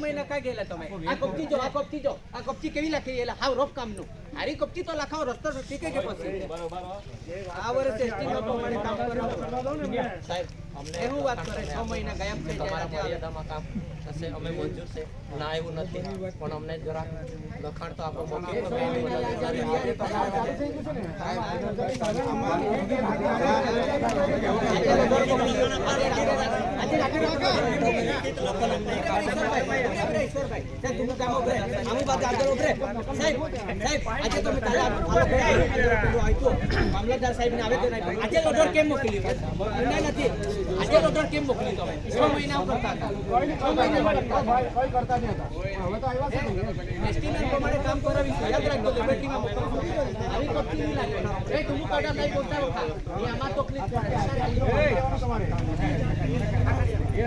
મહિના કાંઈ ગયેલા તમે? આ કપચી જો આ કપચી જો. આ કપચી કેવી લાખી એલા હાવ રોફ કામનું. હારી કપચી તો લખાવો રસ્તો ઠીક કે પછી. આ વર્ષે એસટીમાં પ્રમાણે કામ કરો સાહેબ અમને એવું વાત કરે છ મહિના ગાયબ થઈ તમારા જાય મર્યાદામાં કામ થશે અમે મંજૂર છે. ના એવું નથી. પણ અમને જરા લખાણ તો આપો મોકલી. તો મામલતદાર સાહેબને આવેદન આપ્યું. આજે લોડર કેમ મોકલી ના નથી આજે લોડર કેમ મોકલી છ મહિના કરતા પ્રમાણે કામ કરાવીશું યાદ રાખજો લિબર્ટીમાં મોકલશું આવી કપટી નહીં તું કાઢા નહીં બોલતા આમાં તકલીફ